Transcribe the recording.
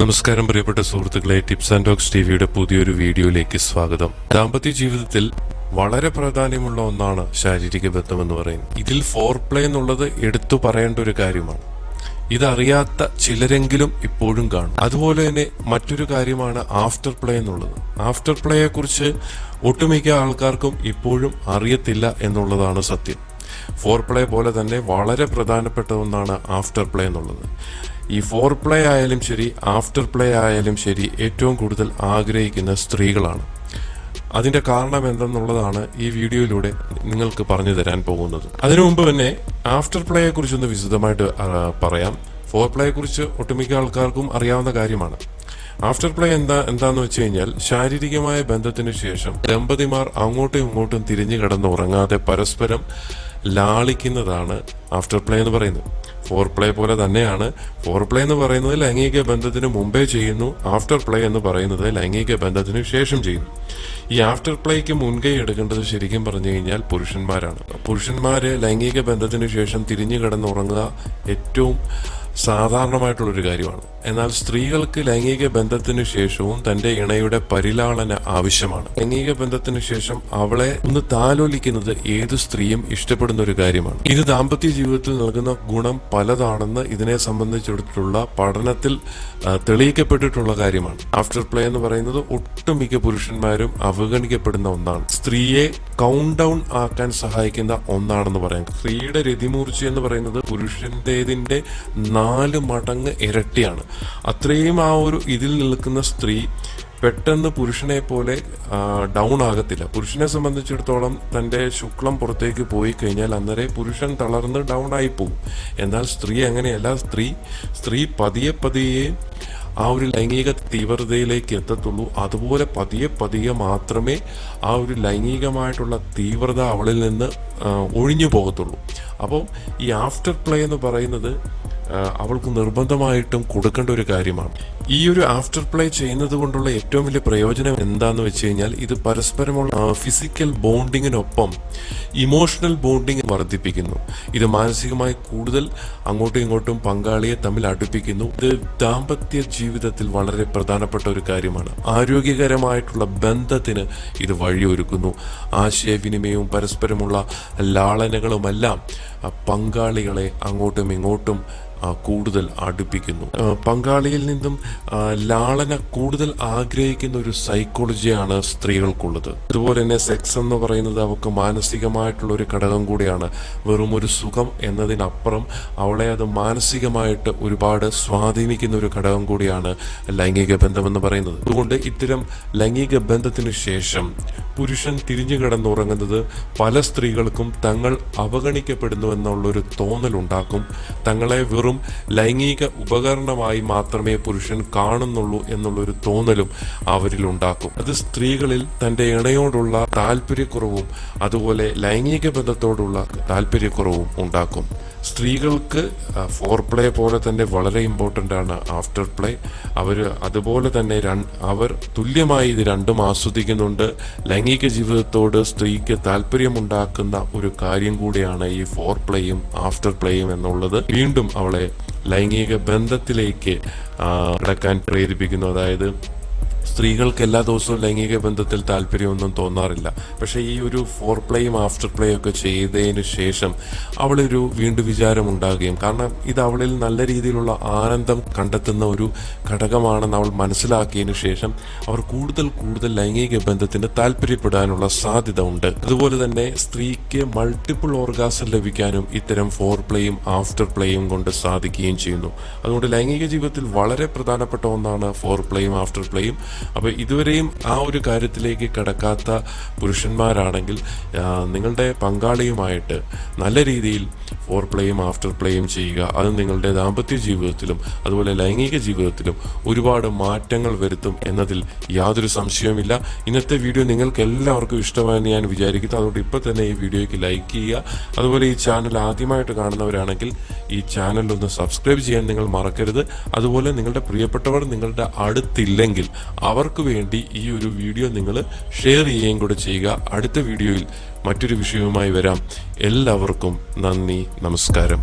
നമസ്കാരം പ്രിയപ്പെട്ട സുഹൃത്തുക്കളെ. ടിപ്സ് ആൻഡ് ടോക്സ് ടിവിയുടെ പുതിയൊരു വീഡിയോയിലേക്ക് സ്വാഗതം. ദാമ്പത്യ ജീവിതത്തിൽ വളരെ പ്രാധാന്യമുള്ള ഒന്നാണ് ശാരീരിക ബന്ധം എന്ന് പറയുന്നത്. ഇതിൽ ഫോർ പ്ലേ എന്നുള്ളത് എടുത്തു പറയേണ്ട ഒരു കാര്യമാണ്. ഇതറിയാത്ത ചിലരെങ്കിലും ഇപ്പോഴും കാണും. അതുപോലെ തന്നെ മറ്റൊരു കാര്യമാണ് ആഫ്റ്റർ പ്ലേ എന്നുള്ളത്. ആഫ്റ്റർ പ്ലേയെ കുറിച്ച് ഒട്ടുമിക്ക ആൾക്കാർക്കും ഇപ്പോഴും അറിയത്തില്ല എന്നുള്ളതാണ് സത്യം. ഫോർ പ്ലേ പോലെ തന്നെ വളരെ പ്രധാനപ്പെട്ട ഒന്നാണ് ആഫ്റ്റർ പ്ലേ എന്നുള്ളത്. ഈ ഫോർ പ്ലേ ആയാലും ശരി ആഫ്റ്റർ പ്ലേ ആയാലും ശരി ഏറ്റവും കൂടുതൽ ആഗ്രഹിക്കുന്ന സ്ത്രീകളാണ്. അതിന്റെ കാരണം എന്തെന്നുള്ളതാണ് ഈ വീഡിയോയിലൂടെ നിങ്ങൾക്ക് പറഞ്ഞു തരാൻ പോകുന്നത്. അതിനു മുമ്പ് തന്നെ ആഫ്റ്റർ കുറിച്ചൊന്ന് വിശദമായിട്ട് പറയാം. ഫോർ പ്ലേയെ കുറിച്ച് ഒട്ടുമിക്ക ആൾക്കാർക്കും അറിയാവുന്ന കാര്യമാണ്. ആഫ്റ്റർ പ്ലേ എന്താ എന്താന്ന് വെച്ച് കഴിഞ്ഞാൽ ശാരീരികമായ ബന്ധത്തിന് ശേഷം ദമ്പതിമാർ അങ്ങോട്ടും ഇങ്ങോട്ടും തിരിഞ്ഞു കിടന്ന് ഉറങ്ങാതെ പരസ്പരം ലാളിക്കുന്നതാണ് ആഫ്റ്റർ പ്ലേ എന്ന് പറയുന്നത്. ഫോർ പ്ലേ പോലെ തന്നെയാണ്. ഫോർ പ്ലേ എന്ന് പറയുന്നത് ലൈംഗിക ബന്ധത്തിന് മുമ്പേ ചെയ്യുന്നു ആഫ്റ്റർ പ്ലേ എന്ന് പറയുന്നത് ലൈംഗിക ബന്ധത്തിന് ശേഷം ചെയ്യുന്നു. ഈ ആഫ്റ്റർ പ്ലേക്ക് മുൻകൈ എടുക്കേണ്ടത് ശരിക്കും പറഞ്ഞു കഴിഞ്ഞാൽ പുരുഷന്മാരാണ്. പുരുഷന്മാര് ലൈംഗിക ബന്ധത്തിന് ശേഷം തിരിഞ്ഞു കിടന്നുറങ്ങുക ഏറ്റവും സാധാരണമായിട്ടുള്ളൊരു കാര്യമാണ്. എന്നാൽ സ്ത്രീകൾക്ക് ലൈംഗിക ബന്ധത്തിനു ശേഷവും തന്റെ ഇണയുടെ പരിലാളന ആവശ്യമാണ്. ലൈംഗിക ബന്ധത്തിനു ശേഷം അവളെ ഒന്ന് താലോലിക്കുന്നത് ഏത് സ്ത്രീയും ഇഷ്ടപ്പെടുന്ന ഒരു കാര്യമാണ്. ഇത് ദാമ്പത്യ ജീവിതത്തിൽ നൽകുന്ന ഗുണം പലതാണെന്ന് ഇതിനെ സംബന്ധിച്ചിടത്തുള്ള പഠനത്തിൽ തെളിയിക്കപ്പെട്ടിട്ടുള്ള കാര്യമാണ്. ആഫ്റ്റർ പ്ലേ എന്ന് പറയുന്നത് ഒട്ടുമിക്ക പുരുഷന്മാരും അവഗണിക്കപ്പെടുന്ന ഒന്നാണ്. സ്ത്രീയെ കൗണ്ട് ഡൗൺ ആക്കാൻ സഹായിക്കുന്ന ഒന്നാണെന്ന് പറയാം. സ്ത്രീയുടെ രതിമൂർച്ച എന്ന് പറയുന്നത് പുരുഷന്റേതിന്റെ നാല് മടങ്ങ് ഇരട്ടിയാണ്. അത്രയും ആ ഒരു ഇതിൽ നിൽക്കുന്ന സ്ത്രീ പെട്ടെന്ന് പുരുഷനെ പോലെ ഡൗൺ ആകത്തില്ല. പുരുഷനെ സംബന്ധിച്ചിടത്തോളം തന്റെ ശുക്ലം പുറത്തേക്ക് പോയി കഴിഞ്ഞാൽ അന്നേരം പുരുഷൻ തളർന്ന് ഡൗൺ ആയി പോകും. എന്നാൽ സ്ത്രീ അങ്ങനെയല്ല. സ്ത്രീ സ്ത്രീ പതിയെ പതിയെ ആ ഒരു ലൈംഗിക തീവ്രതയിലേക്ക് എത്തത്തുള്ളൂ. അതുപോലെ പതിയെ പതിയെ മാത്രമേ ആ ഒരു ലൈംഗികമായിട്ടുള്ള തീവ്രത അവളിൽ നിന്ന് ഒഴിഞ്ഞു പോകത്തുള്ളൂ. അപ്പോൾ ഈ ആഫ്റ്റർ പ്ലേ എന്ന് പറയുന്നത് അവൾക്ക് നിർബന്ധമായിട്ടും കൊടുക്കേണ്ട ഒരു കാര്യമാണ്. ഈ ഒരു ആഫ്റ്റർ പ്ലേ ചെയ്യുന്നത് കൊണ്ടുള്ള ഏറ്റവും വലിയ പ്രയോജനം എന്താന്ന് വെച്ച് കഴിഞ്ഞാൽ ഇത് പരസ്പരമുള്ള ഫിസിക്കൽ ബോണ്ടിങ്ങിനൊപ്പം ഇമോഷണൽ ബോണ്ടിങ് വർദ്ധിപ്പിക്കുന്നു. ഇത് മാനസികമായി കൂടുതൽ അങ്ങോട്ടും ഇങ്ങോട്ടും പങ്കാളിയെ തമ്മിൽ അടുപ്പിക്കുന്നു. ഇത് ദാമ്പത്യ ജീവിതത്തിൽ വളരെ പ്രധാനപ്പെട്ട ഒരു കാര്യമാണ്. ആരോഗ്യകരമായിട്ടുള്ള ബന്ധത്തിന് ഇത് വഴിയൊരുക്കുന്നു. ആശയവിനിമയവും പരസ്പരമുള്ള ലാളനകളുമെല്ലാം പങ്കാളികളെ അങ്ങോട്ടും ഇങ്ങോട്ടും കൂടുതൽ അടുപ്പിക്കുന്നു. പങ്കാളിയിൽ നിന്നും ലാളന കൂടുതൽ ആഗ്രഹിക്കുന്ന ഒരു സൈക്കോളജിയാണ് സ്ത്രീകൾക്കുള്ളത്. അതുപോലെ തന്നെ സെക്സ് എന്ന് പറയുന്നത് അവർക്ക് മാനസികമായിട്ടുള്ള ഒരു ഘടകം കൂടിയാണ്. വെറും ഒരു സുഖം എന്നതിനപ്പുറം അവളെ അത് മാനസികമായിട്ട് ഒരുപാട് സ്വാധീനിക്കുന്ന ഒരു ഘടകം കൂടിയാണ് ലൈംഗിക ബന്ധം എന്ന് പറയുന്നത്. അതുകൊണ്ട് ഇത്തരം ലൈംഗിക ബന്ധത്തിന് ശേഷം പുരുഷൻ തിരിഞ്ഞു കിടന്നുറങ്ങുന്നത് പല സ്ത്രീകൾക്കും തങ്ങൾ അവഗണിക്കപ്പെടുന്നു എന്നുള്ളൊരു തോന്നലുണ്ടാക്കും. തങ്ങളെ വെറും ലൈംഗിക ഉപകരണമായി മാത്രമേ പുരുഷൻ കാണുന്നുള്ളൂ എന്നുള്ളൊരു തോന്നലും അവരിൽ ഉണ്ടാക്കും. അത് സ്ത്രീകളിൽ തന്റെ ഇണയോടുള്ള താല്പര്യക്കുറവും അതുപോലെ ലൈംഗിക ബന്ധത്തോടുള്ള താല്പര്യക്കുറവും ഉണ്ടാക്കും. സ്ത്രീകൾക്ക് ഫോർ പ്ലേ പോലെ തന്നെ വളരെ ഇമ്പോർട്ടന്റ് ആണ് ആഫ്റ്റർ പ്ലേ. അവർ അതുപോലെ തന്നെ അവർ തുല്യമായി ഇത് രണ്ടും ആസ്വദിക്കുന്നുണ്ട്. ലൈംഗിക ജീവിതത്തോട് സ്ത്രീക്ക് താല്പര്യമുണ്ടാക്കുന്ന ഒരു കാര്യം കൂടിയാണ് ഈ ഫോർ പ്ലേയും ആഫ്റ്റർ പ്ലേയും എന്നുള്ളത്. വീണ്ടും അവളെ ലൈംഗിക ബന്ധത്തിലേക്ക് കടക്കാൻ പ്രേരിപ്പിക്കുന്നു. അതായത് സ്ത്രീകൾക്ക് എല്ലാ ദിവസവും ലൈംഗിക ബന്ധത്തിൽ താല്പര്യമൊന്നും തോന്നാറില്ല. പക്ഷേ ഈ ഒരു ഫോർ പ്ലേയും ആഫ്റ്റർ പ്ലേയും ഒക്കെ ചെയ്തതിന് ശേഷം അവളൊരു വീണ്ടും വിചാരം ഉണ്ടാകുകയും കാരണം ഇത് അവളിൽ നല്ല രീതിയിലുള്ള ആനന്ദം കണ്ടെത്തുന്ന ഒരു ഘടകമാണെന്ന് അവൾ മനസ്സിലാക്കിയതിനു ശേഷം അവർ കൂടുതൽ കൂടുതൽ ലൈംഗിക ബന്ധത്തിന് താല്പര്യപ്പെടാനുള്ള സാധ്യത ഉണ്ട്. അതുപോലെ തന്നെ സ്ത്രീക്ക് മൾട്ടിപ്പിൾ ഓർഗാസം ലഭിക്കാനും ഇത്തരം ഫോർ പ്ലേയും ആഫ്റ്റർ പ്ലേയും കൊണ്ട് സാധിക്കുകയും ചെയ്യുന്നു. അതുകൊണ്ട് ലൈംഗിക ജീവിതത്തിൽ വളരെ പ്രധാനപ്പെട്ട ഒന്നാണ് ഫോർ പ്ലേയും ആഫ്റ്റർ പ്ലേയും അപ്പോൾ ഇതുവരെയും ആ ഒരു കാര്യത്തിലേക്ക് കടക്കാത്ത പുരുഷന്മാരാണെങ്കിൽ നിങ്ങളുടെ പങ്കാളിയുമായിട്ട് നല്ല രീതിയിൽ ഫോർ പ്ലേയും ആഫ്റ്റർ പ്ലേയും ചെയ്യുക. അത് നിങ്ങളുടെ ദാമ്പത്യ ജീവിതത്തിലും അതുപോലെ ലൈംഗിക ജീവിതത്തിലും ഒരുപാട് മാറ്റങ്ങൾ വരുത്തും എന്നതിൽ യാതൊരു സംശയവുമില്ല. ഇന്നത്തെ വീഡിയോ നിങ്ങൾക്ക് എല്ലാവർക്കും ഇഷ്ടമായെന്ന് ഞാൻ വിചാരിക്കുന്നു. അതുകൊണ്ട് ഇപ്പോൾ തന്നെ ഈ വീഡിയോയ്ക്ക് ലൈക്ക് ചെയ്യുക. അതുപോലെ ഈ ചാനൽ ആദ്യമായിട്ട് കാണുന്നവരാണെങ്കിൽ ഈ ചാനൽ ഒന്ന് സബ്സ്ക്രൈബ് ചെയ്യാൻ നിങ്ങൾ മറക്കരുത്. അതുപോലെ നിങ്ങളുടെ പ്രിയപ്പെട്ടവർ നിങ്ങളുടെ അടുത്തില്ലെങ്കിൽ അവർക്ക് വേണ്ടി ഈ ഒരു വീഡിയോ നിങ്ങൾ ഷെയർ ചെയ്യുകയും കൂടെ ചെയ്യുക. അടുത്ത വീഡിയോയിൽ മറ്റൊരു വിഷയവുമായി വരാം. എല്ലാവർക്കും നന്ദി നമസ്കാരം.